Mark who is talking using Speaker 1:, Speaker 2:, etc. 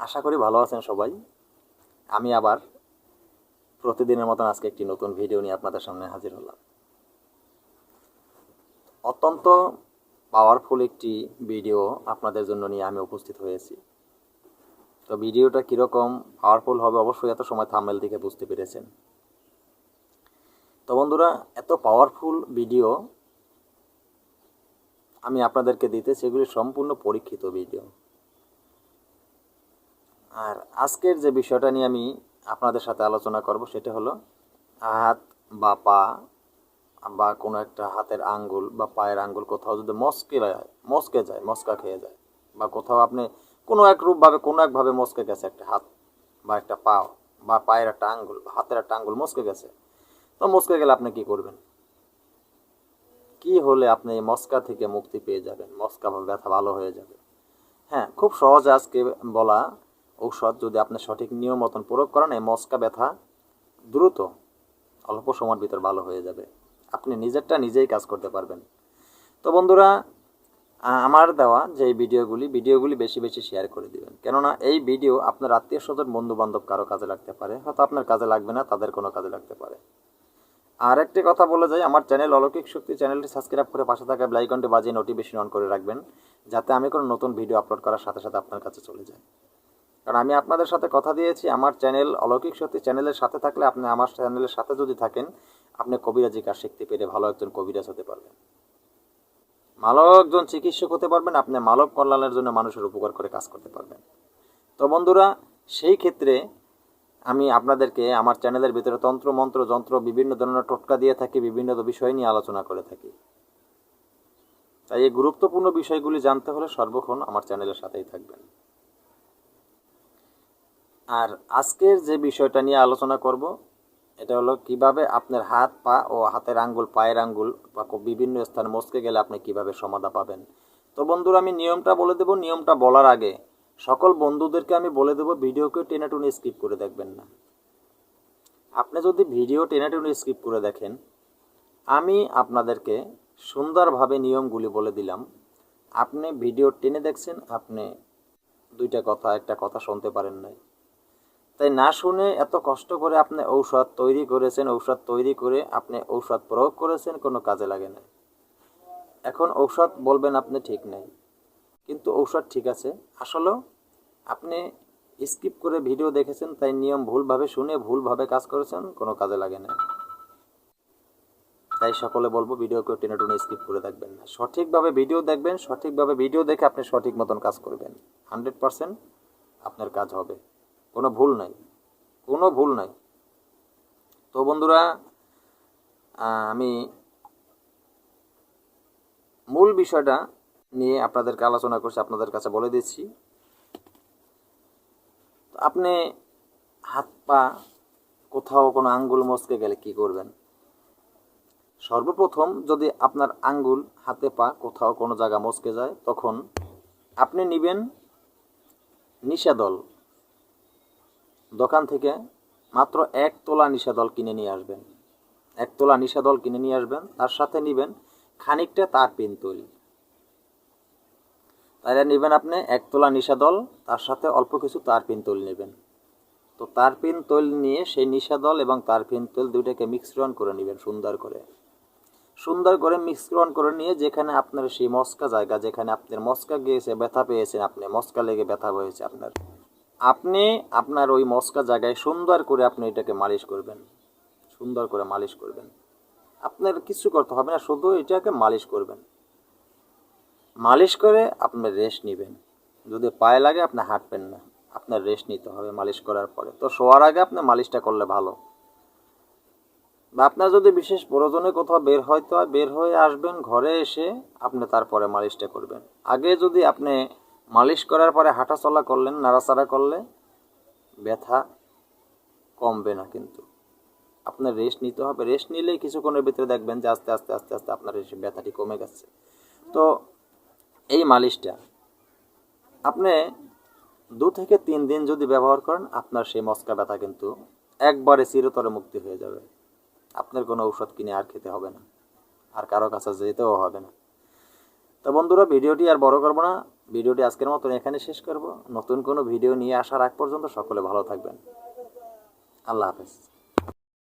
Speaker 1: আশা করি ভালো আছেন সবাই। আমি আবার প্রতিদিনের মতন আজকে একটি নতুন ভিডিও নিয়ে আপনাদের সামনে হাজির হলাম। অত্যন্ত পাওয়ারফুল একটি ভিডিও আপনাদের জন্য নিয়ে আমি উপস্থিত হয়েছি। তো ভিডিওটা কীরকম পাওয়ারফুল হবে অবশ্যই এত সময় থামেল দিকে বুঝতে পেরেছেন। তো বন্ধুরা, এত পাওয়ারফুল ভিডিও আমি আপনাদেরকে দিতে সেগুলি সম্পূর্ণ পরীক্ষিত ভিডিও আর আজকের যে বিষয়টা নিয়ে আমি আপনাদের সাথে আলোচনা করব সেটা হলো হাত বা পা বা কোনো একটা হাতের আঙ্গুল বা পায়ের আঙ্গুল কোথাও যদি মস্কে যায় মস্কে যায়, মস্কা খেয়ে যায় বা কোথাও আপনি কোনো এক রূপভাবে কোনো একভাবে মস্কে গেছে একটা হাত বা একটা পা বা পায়ের একটা আঙ্গুল হাতের একটা আঙ্গুল মস্কে গেছে, তো মস্কে গেলে আপনি কি করবেন? কি হলে আপনি এই মস্কা থেকে মুক্তি পেয়ে যাবেন? মস্কা বা ব্যথা ভালো হয়ে যাবে। হ্যাঁ খুব সহজ আজকে বলা ঔষধ যদি আপনি সঠিক নিয়ম মতন প্রয়োগ করেন, এই মস্কা ব্যথা দ্রুত অল্প সময়ের ভিতর ভালো হয়ে যাবে। আপনি নিজেরটা নিজেই কাজ করতে পারবেন। তো বন্ধুরা আমার দেওয়া যে ভিডিওগুলি ভিডিওগুলি বেশি বেশি শেয়ার করে দিবেন। কেননা এই ভিডিও আপনার আত্মীয় স্বজন বন্ধু বান্ধব কারও কাজে লাগতে পারে, হয়তো আপনার কাজে লাগবে না, তাদের কোনো কাজে লাগতে পারে। আর একটি কথা বলে যাই, আমার চ্যানেল অলৌকিক শক্তি চ্যানেলটি সাবস্ক্রাইব করে পাশে থাকা ব্লাইকনটি বাজিয়ে নোটিফিকেশন অন করে রাখবেন, যাতে আমি কোনো নতুন ভিডিও আপলোড করার সাথে সাথে আপনার কাছে চলে যায়। কারণ আমি আপনাদের সাথে কথা দিয়েছি, আমার চ্যানেল, অলৌকিক সত্যি চ্যানেলের সাথে থাকলে আপনি আমার চ্যানেলের সাথে যদি থাকেন, আপনি কবিরাজি কাজ শিখতে পেরে ভালো একজন কবিরাজ হতে পারবেন। ভালো একজন চিকিৎসক হতে পারবেন, আপনি মানব কল্যাণের জন্য মানুষের উপকার করে কাজ করতে পারবেন। তো বন্ধুরা, সেই ক্ষেত্রে আমি আপনাদেরকে আমার চ্যানেলের ভিতরে তন্ত্র, মন্ত্র, যন্ত্র, বিভিন্ন ধরনের টোটকা দিয়ে থাকি, বিভিন্ন বিষয় নিয়ে আলোচনা করে থাকি। তাই এই গুরুত্বপূর্ণ বিষয়গুলি জানতে হলে সর্বক্ষণ আমার চ্যানেলের সাথেই থাকবেন। আর আজকের যে বিষয়টা নিয়ে আলোচনা করব, এটা হলো কীভাবে আপনার হাত, পা ও হাতের আঙ্গুল, পায়ের আঙ্গুল বা বিভিন্ন স্থানে মস্কে গেলে আপনি কীভাবে সমাধা পাবেন। তো বন্ধুরা, আমি নিয়মটা বলে দেব। নিয়মটা বলার আগে সকল বন্ধুদেরকে আমি বলে দেবো ভিডিওকে টেনে টুনে স্কিপ করে দেখবেন না। আপনি যদি ভিডিও টেনে টুনে স্কিপ করে দেখেন, আমি আপনাদেরকে সুন্দরভাবে নিয়মগুলি বলে দিলাম। আপনি ভিডিও টেনে দেখছেন, আপনি দুইটা কথা, একটা কথা শুনতে পারেন নাই। তাই না শুনে এত কষ্ট করে আপনি ঔষধ তৈরি করেছেন, ঔষধ তৈরি করে আপনি ঔষধ প্রয়োগ করেছেন, কোনো কাজে লাগে না এখন ঔষধ বলবেন আপনি ঠিক নেই। কিন্তু ঔষধ ঠিক আছে। আসলেও আপনি স্কিপ করে ভিডিও দেখেছেন, তাই নিয়ম ভুলভাবে শুনে ভুলভাবে কাজ করেছেন, কোনো কাজে লাগে না তাই সকলে বলব ভিডিওকে টেনে টুনে স্কিপ করে দেখবেন না। সঠিকভাবে ভিডিও দেখবেন, সঠিকভাবে ভিডিও দেখে আপনি সঠিক মতন কাজ করবেন। হান্ড্রেড পারসেন্ট আপনার কাজ হবে। কোনো ভুল নাই, কোনো ভুল নাই। তো বন্ধুরা আমি মূল বিষয়টা নিয়ে আপনাদেরকে আলোচনা করছি, আপনাদের কাছে বলে দিচ্ছি। আপনি হাত পা কোথাও কোনো আঙ্গুল মস্কে গেলে কি করবেন? সর্বপ্রথম যদি আপনার আঙ্গুল হাতে পা কোথাও কোনো জায়গা মস্কে যায়, তখন আপনি নেবেন নিষাদল। দোকান থেকে মাত্র এক তোলা নিষাদল কিনে নিয়ে আসবেন। এক তোলা নিষাদল কিনে নিয়ে আসবেন, তার সাথে নেবেন খানিকটা তার পিন তৈল তাহলে নেবেন আপনি এক তোলা নিষাদল তার সাথে অল্প কিছু তার পিন তৈল নেবেন। তো তার পিন তৈল নিয়ে সেই নিষাদল এবং তার পিন তৈল দুইটাকে মিশ্রণ করে নেবেন সুন্দর করে। সুন্দর করে মিশ্রণ করে নিয়ে যেখানে আপনার সেই মস্কা জায়গা, যেখানে আপনার মস্কা গিয়েছে, ব্যথা পেয়েছেন আপনি, মস্কা লেগে ব্যথা হয়েছে আপনার। আপনি আপনার ওই মস্কা জায়গায় সুন্দর করে আপনি এটাকে মালিশ করবেন। সুন্দর করে মালিশ করবেন। আপনার কিছু করতে হবে না, শুধু এটাকে মালিশ করবেন। মালিশ করে আপনি রেস্ট নেবেন। যদি পায়ে লাগে আপনি হাঁটবেন না, আপনার রেস্ট নিতে হবে মালিশ করার পরে। তো শোয়ার আগে আপনি মালিশটা করলে ভালো। বা আপনার যদি বিশেষ প্রয়োজনে কোথাও বের হয়, বের হয়ে আসবেন, ঘরে এসে আপনি তারপরে মালিশটা করবেন। আগে যদি আপনি মালিশ করার পরে হাঁটা চলা করলেন, নাড়াচাড়া করলে ব্যথা কমবে না কিন্তু। আপনার রেস্ট নিতে হবে। রেস্ট নিলেই কিছুক্ষণের ভিতরে দেখবেন যে আস্তে আস্তে আস্তে আস্তে আপনার ব্যথাটি কমে গেছে। তো এই মালিশটা আপনি দু থেকে তিন দিন যদি ব্যবহার করেন, আপনার সেই মস্কা ব্যথা কিন্তু একবারে চিরতরে মুক্তি হয়ে যাবে। আপনার কোনো ঔষধ কিনে আর খেতে হবে না। আর কারও কাছে যেতেও হবে না। তো বন্ধুরা, ভিডিওটি আর বড় করব না। ভিডিওটি আজকের মতন এখানে শেষ করব। নতুন কোনো ভিডিও নিয়ে আসার আগ পর্যন্ত সকলে ভালো থাকবেন। আল্লাহ হাফেজ।